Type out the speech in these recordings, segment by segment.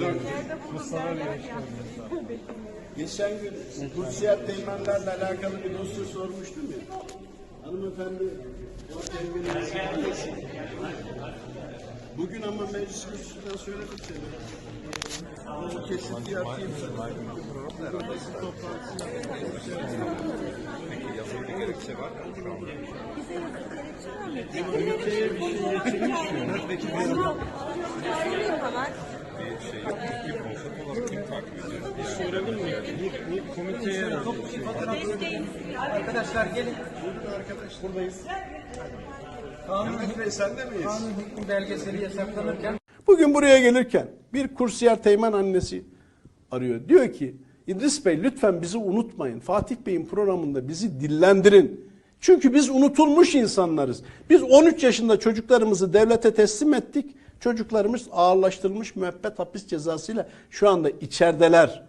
duyduk. Geçen gün kursiyat teğmenlerle alakalı bir dosya sormuştum ya. Hanımefendi o teğmenin annesi. Bugün ama meclis kürsüsünden söyledim seni. Bu kesinti yapayım sana. Basın toplantısı Komiteye bir şey getirmiş mi? Peki bizim soralım mı? Bu, bu komiteye Arkadaşlar gelin. buradayız. Mehmet Bey sen de miyiz? Kanun hükmü belgeseli yasaklanırken Bugün buraya gelirken bir kursiyer teğmen annesi arıyor. Diyor ki İdris Bey lütfen bizi unutmayın. Fatih Bey'in programında bizi dillendirin. Çünkü biz unutulmuş insanlarız. Biz 13 yaşında çocuklarımızı devlete teslim ettik. Çocuklarımız ağırlaştırılmış müebbet hapis cezasıyla şu anda içerideler.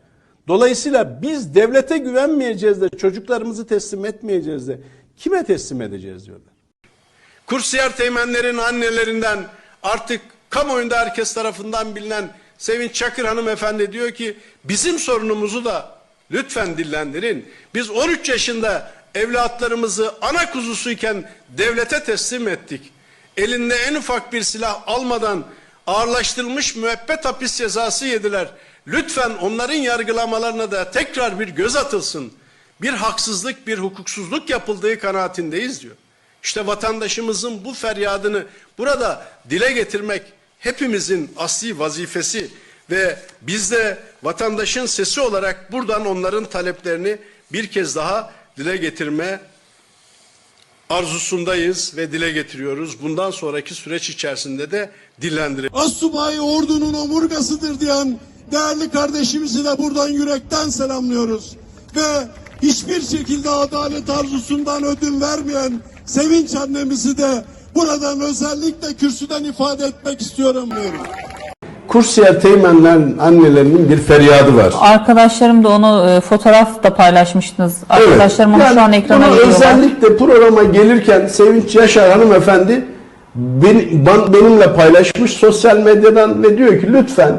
Dolayısıyla biz devlete güvenmeyeceğiz de çocuklarımızı teslim etmeyeceğiz de kime teslim edeceğiz diyorlar. Kursiyer teğmenlerin annelerinden artık kamuoyunda herkes tarafından bilinen Sevinç Çakır hanımefendi diyor ki bizim sorunumuzu da lütfen dillendirin. Biz 13 yaşında evlatlarımızı ana kuzusuyken devlete teslim ettik. Elinde en ufak bir silah almadan ağırlaştırılmış müebbet hapis cezası yediler. Lütfen onların yargılamalarına da tekrar bir göz atılsın. Bir haksızlık, bir hukuksuzluk yapıldığı kanaatindeyiz diyor. İşte vatandaşımızın bu feryadını burada dile getirmek hepimizin asli vazifesi ve biz de vatandaşın sesi olarak buradan onların taleplerini bir kez daha dile getirme arzusundayız ve dile getiriyoruz. Bundan sonraki süreç içerisinde de dillendireceğiz. Assubay ordunun omurgasıdır diyen değerli kardeşimizi de buradan yürekten selamlıyoruz. Ve hiçbir şekilde adalet arzusundan ödün vermeyen Sevinç annemizi de buradan özellikle kürsüden ifade etmek istiyorum diyorum. Kursiyer teğmenlerin annelerinin bir feryadı var. Arkadaşlarım da onu e, fotoğraf da paylaşmıştınız. Arkadaşlarım onu Yani şu an ekrana bunu. Özellikle programa gelirken Sevinç Yaşar hanımefendi ben- ban- benimle paylaşmış sosyal medyadan ve diyor ki lütfen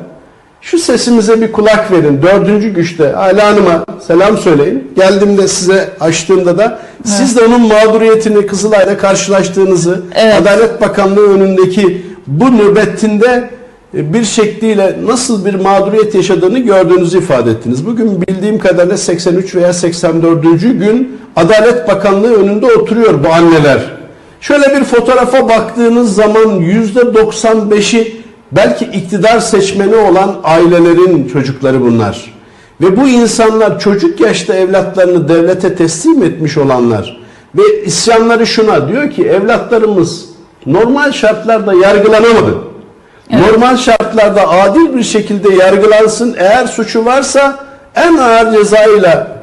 şu sesimize bir kulak verin. Dördüncü güçte Ayla Hanım'a selam söyleyin. Geldiğimde size açtığımda da siz de onun mağduriyetini Kızılay'da karşılaştığınızı Evet. Adalet Bakanlığı önündeki bu nöbetinde bir şekliyle nasıl bir mağduriyet yaşadığını gördüğünüzü ifade ettiniz. Bugün bildiğim kadarıyla 83 veya 84. gün Adalet Bakanlığı önünde oturuyor bu anneler. Şöyle bir fotoğrafa baktığınız zaman yüzde 95'i belki iktidar seçmeni olan ailelerin çocukları bunlar. Ve bu insanlar çocuk yaşta evlatlarını devlete teslim etmiş olanlar ve isyanları şuna diyor ki evlatlarımız normal şartlarda yargılanamadı. Normal şartlarda adil bir şekilde yargılansın. Eğer suçu varsa en ağır cezayla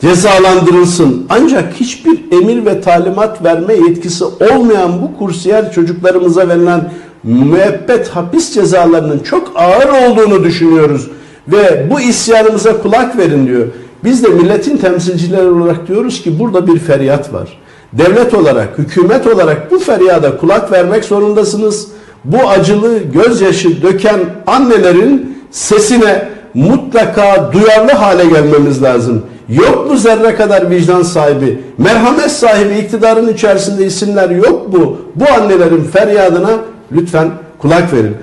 cezalandırılsın. Ancak hiçbir emir ve talimat verme yetkisi olmayan bu kursiyer çocuklarımıza verilen müebbet hapis cezalarının çok ağır olduğunu düşünüyoruz. Ve bu isyanımıza kulak verin diyor. Biz de milletin temsilcileri olarak diyoruz ki burada bir feryat var. Devlet olarak, hükümet olarak bu feryada kulak vermek zorundasınız. Bu acılı gözyaşı döken annelerin sesine mutlaka duyarlı hale gelmemiz lazım. Yok mu zerre kadar vicdan sahibi, merhamet sahibi iktidarın içerisinde isimler yok mu? Bu annelerin feryadına lütfen kulak verin.